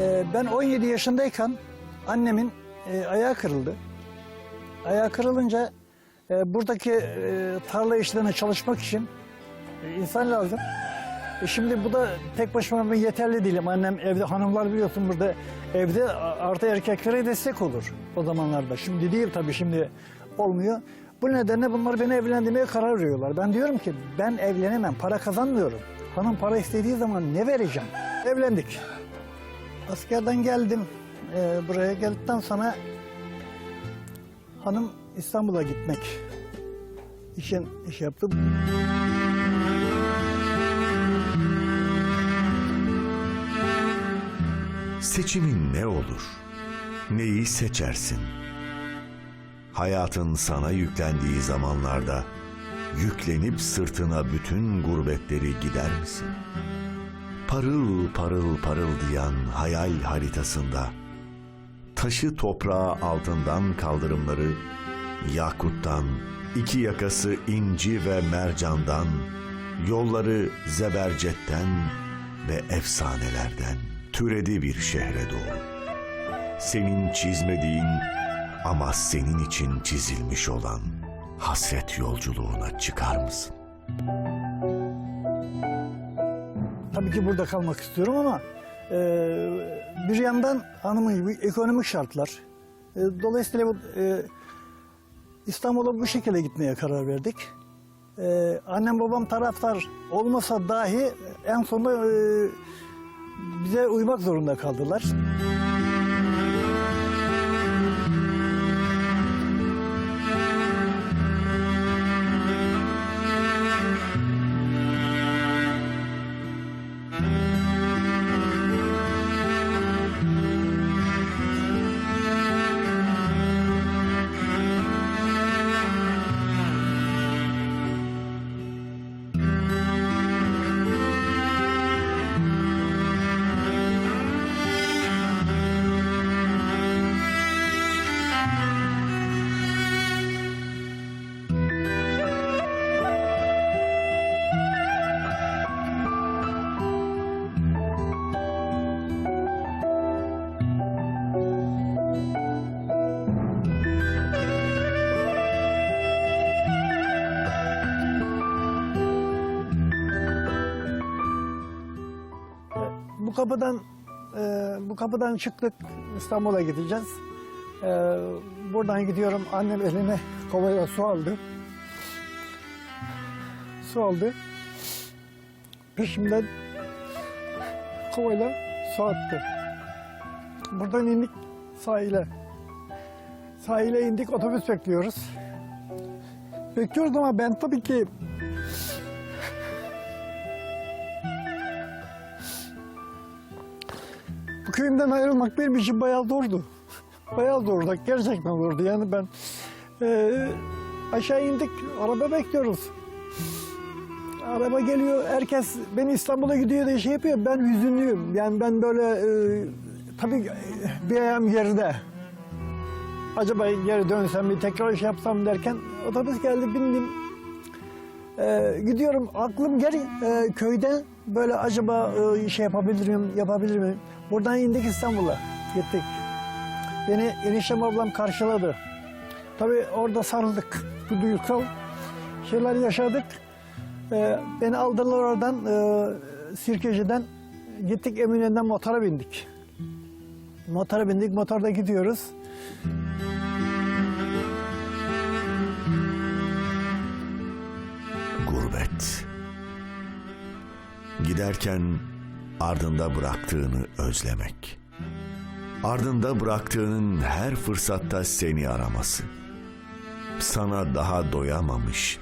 Ee, ben 17 yaşındayken annemin e, ayağı kırıldı. Ayağı kırılınca e, buradaki e, tarla işlerine çalışmak için e, insan lazım. E şimdi bu da tek başıma ben yeterli değilim. Annem evde hanımlar biliyorsun burada evde artı erkeklere destek olur o zamanlarda. Şimdi değil tabii şimdi olmuyor. Bu nedenle bunlar beni evlendirmeye karar veriyorlar. Ben diyorum ki ben evlenemem, para kazanmıyorum. Hanım para istediği zaman ne vereceğim? Evlendik. Askerden geldim. Ee, buraya geldikten sonra hanım İstanbul'a gitmek için iş yaptı. Seçimin ne olur? Neyi seçersin? Hayatın sana yüklendiği zamanlarda yüklenip sırtına bütün gurbetleri gider misin? Parıl parıl parıldayan hayal haritasında taşı toprağı altından kaldırımları yakuttan, iki yakası inci ve mercandan, yolları zebercetten ve efsanelerden türedi bir şehre doğru. Senin çizmediğin ama senin için çizilmiş olan hasret yolculuğuna çıkar mısın? Tabii ki burada kalmak istiyorum ama e, bir yandan hanımın gibi ekonomik şartlar. E, dolayısıyla bu, e, İstanbul'a bu şekilde gitmeye karar verdik. E, annem babam taraftar olmasa dahi en sonunda e, bize uymak zorunda kaldılar. Kapıdan e, bu kapıdan çıktık İstanbul'a gideceğiz. E, buradan gidiyorum annem eline kovaya su aldı. Su aldı. Peşimden kovayla su attı. Buradan indik sahile. Sahile indik otobüs bekliyoruz. Bekliyoruz ama ben tabii ki Bu köyümden ayrılmak benim için bayağı zordu. Bayağı zordu. Gerçekten zordu. Yani ben eee, aşağı indik. Araba bekliyoruz. Araba geliyor. Herkes beni İstanbul'a gidiyor diye şey yapıyor. Ben hüzünlüyüm. Yani ben böyle eee tabii bir ayağım geride. Acaba geri dönsem bir tekrar iş yapsam derken otobüs geldi bindim. Ee, gidiyorum aklım geri e, köyde böyle acaba e, şey yapabilir miyim, yapabilir miyim? Buradan indik İstanbul'a gittik. Beni eniştem ablam karşıladı. Tabii orada sarıldık. Bu duygusal şeyler yaşadık. Ee, beni aldılar oradan e, Sirkeci'den gittik Eminönü'nden motora bindik. Motora bindik, motorda gidiyoruz. Gurbet. Giderken ardında bıraktığını özlemek. Ardında bıraktığının her fırsatta seni araması. Sana daha doyamamış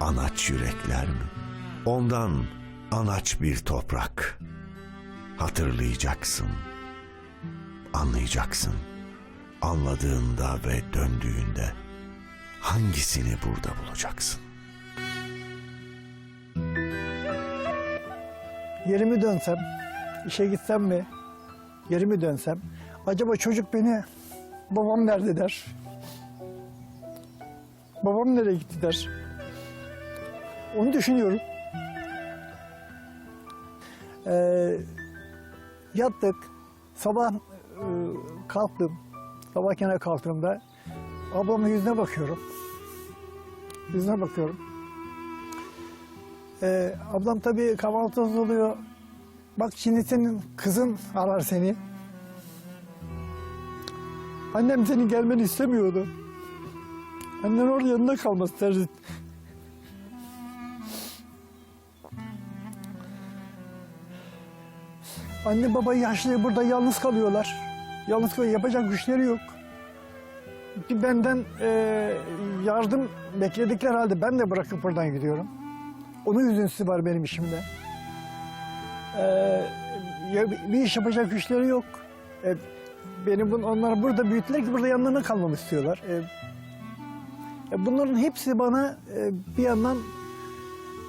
anaç yürekler mi? Ondan anaç bir toprak. Hatırlayacaksın. Anlayacaksın. Anladığında ve döndüğünde hangisini burada bulacaksın? Geri mi dönsem, işe gitsem mi, geri mi dönsem? Acaba çocuk beni babam nerede der? Babam nereye gitti der? Onu düşünüyorum. Ee, yattık, Sabah e, kalktım. Sabah gene kalktığımda ablamın yüzüne bakıyorum. Yüzüne bakıyorum. Ee, ablam tabii kahvaltı oluyor. Bak şimdi senin kızın arar seni. Annem senin gelmeni istemiyordu. Annen orada yanında kalması tercih. Anne baba yaşlı burada yalnız kalıyorlar. Yalnız kalıyor. Yapacak güçleri yok. Bir benden e, yardım bekledikler halde ben de bırakıp buradan gidiyorum. Onun üzüntüsü var benim işimde. E, ya bir iş yapacak güçleri yok. E, beni bun, onlar burada büyüttüler ki burada yanlarına kalmamı istiyorlar. E, e, bunların hepsi bana e, bir yandan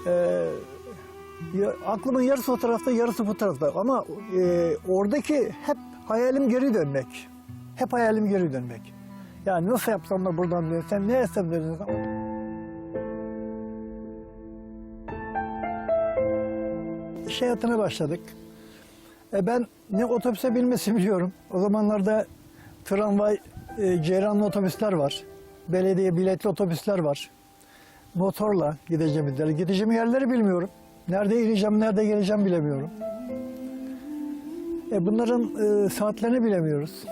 e, ya, aklımın yarısı o tarafta, yarısı bu tarafta. Ama e, oradaki hep hayalim geri dönmek. Hep hayalim geri dönmek. Yani nasıl yapsam da buradan dönsem, ne etsem dönsem. İş hayatına başladık. E ben ne otobüse binmesi biliyorum. O zamanlarda tramvay, e, ceyranlı otobüsler var. Belediye biletli otobüsler var. Motorla gideceğim yerlere. Gideceğim yerleri bilmiyorum. Nerede ineceğim, nerede geleceğim bilemiyorum. E bunların e, saatlerini bilemiyoruz.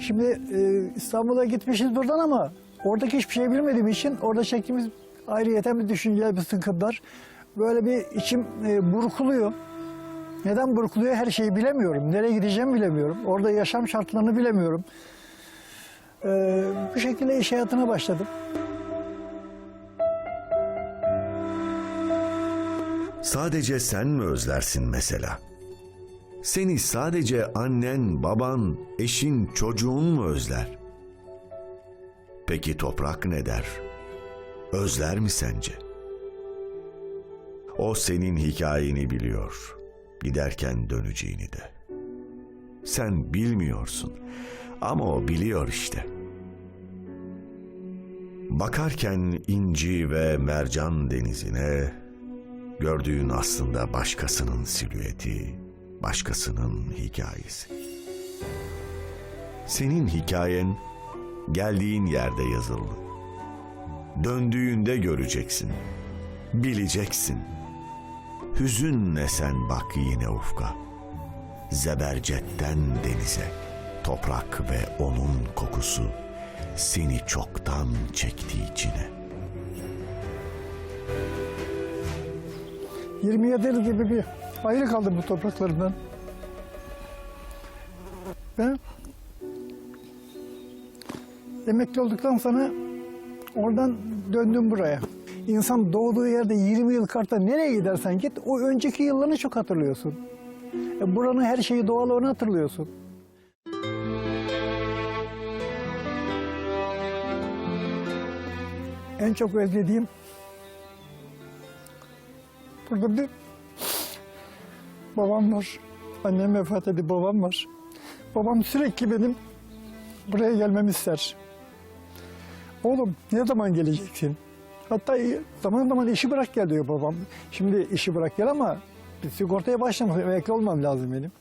Şimdi e, İstanbul'a gitmişiz buradan ama oradaki hiçbir şey bilmediğim için orada çektiğimiz ayrıyeten bir düşünceler, bir sıkıntılar. Böyle bir içim e, burkuluyor. Neden burkuluyor her şeyi bilemiyorum. Nereye gideceğimi bilemiyorum. Orada yaşam şartlarını bilemiyorum. E, bu şekilde iş hayatına başladım. Sadece sen mi özlersin mesela? Seni sadece annen, baban, eşin, çocuğun mu özler? Peki toprak ne der? Özler mi sence? O senin hikayeni biliyor. Giderken döneceğini de. Sen bilmiyorsun ama o biliyor işte. Bakarken inci ve mercan denizine Gördüğün aslında başkasının silüeti, başkasının hikayesi. Senin hikayen geldiğin yerde yazıldı. Döndüğünde göreceksin, bileceksin. Hüzünle sen bak yine ufka. Zebercetten denize, toprak ve onun kokusu seni çoktan çekti içine.'' 27 yıl gibi bir ayrı kaldım bu topraklarından. Ben emekli olduktan sonra oradan döndüm buraya. İnsan doğduğu yerde 20 yıl karta nereye gidersen git o önceki yıllarını çok hatırlıyorsun. E, buranın her şeyi doğal onu hatırlıyorsun. En çok özlediğim Burada bir babam var. Annem vefat etti, babam var. Babam sürekli benim buraya gelmemi ister. Oğlum ne zaman geleceksin? Hatta zaman zaman işi bırak gel diyor babam. Şimdi işi bırak gel ama sigortaya başlamak, emekli olmam lazım benim.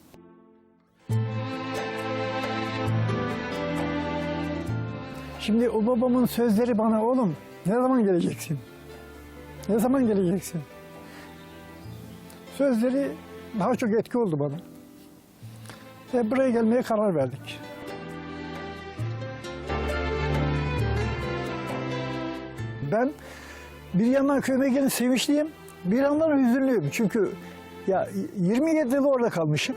Şimdi o babamın sözleri bana oğlum ne zaman geleceksin? Ne zaman geleceksin? Sözleri daha çok etki oldu bana. Ve buraya gelmeye karar verdik. Ben bir yandan köyüme gelin sevinçliyim, bir yandan hüzünlüyüm. Çünkü ya 27 yıl orada kalmışım.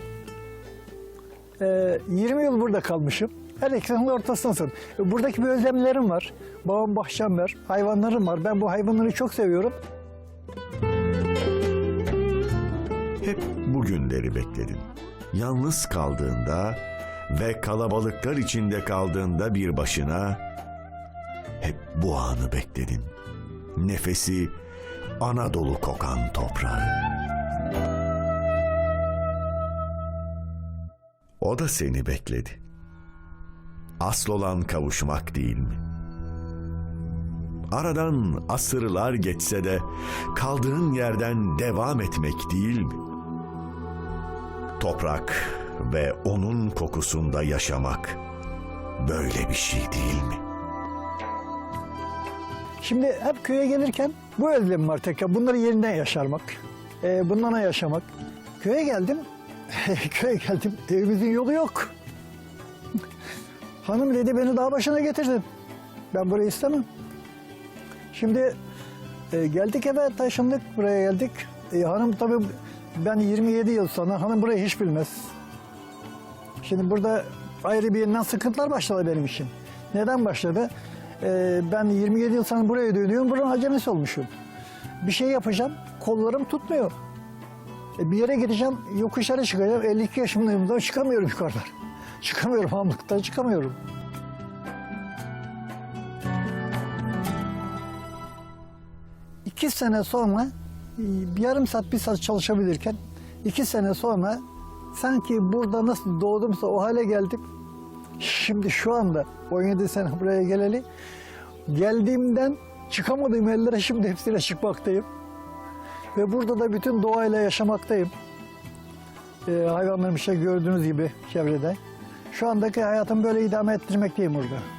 Ee, 20 yıl burada kalmışım. Her ikisinin ortasındasın. Buradaki bir özlemlerim var. Babam bahçem var, hayvanlarım var. Ben bu hayvanları çok seviyorum. Hep bu günleri bekledin. Yalnız kaldığında ve kalabalıklar içinde kaldığında bir başına hep bu anı bekledin. Nefesi Anadolu kokan toprağı. O da seni bekledi. Asıl olan kavuşmak değil mi? Aradan asırlar geçse de kaldığın yerden devam etmek değil mi? Toprak ve onun kokusunda yaşamak böyle bir şey değil mi? Şimdi hep köye gelirken bu özlem var tekrar. Bunları yeniden yaşarmak. E, bunlarla yaşamak. Köye geldim. köye geldim. Evimizin yolu yok. Hanım dedi beni dağ başına getirdin. Ben burayı istemem. Şimdi e, geldik eve taşındık buraya geldik. E, hanım tabii ben 27 yıl sonra hanım burayı hiç bilmez. Şimdi burada ayrı bir yeniden sıkıntılar başladı benim için. Neden başladı? E, ben 27 yıl sonra buraya dönüyorum, buranın acemisi olmuşum. Bir şey yapacağım, kollarım tutmuyor. E, bir yere gideceğim, yokuşlara çıkacağım. 52 yaşındayım da çıkamıyorum yukarıdan. Çıkamıyorum, hamlıktan çıkamıyorum. İki sene sonra e, bir yarım saat bir saat çalışabilirken iki sene sonra sanki burada nasıl doğdumsa o hale geldim. Şimdi şu anda 17 sene buraya geleli geldiğimden çıkamadığım yerlere şimdi hepsiyle çıkmaktayım. Ve burada da bütün doğayla yaşamaktayım. Ee, hayvanlarım işte gördüğünüz gibi çevrede. Şu andaki hayatımı böyle idame ettirmekteyim burada.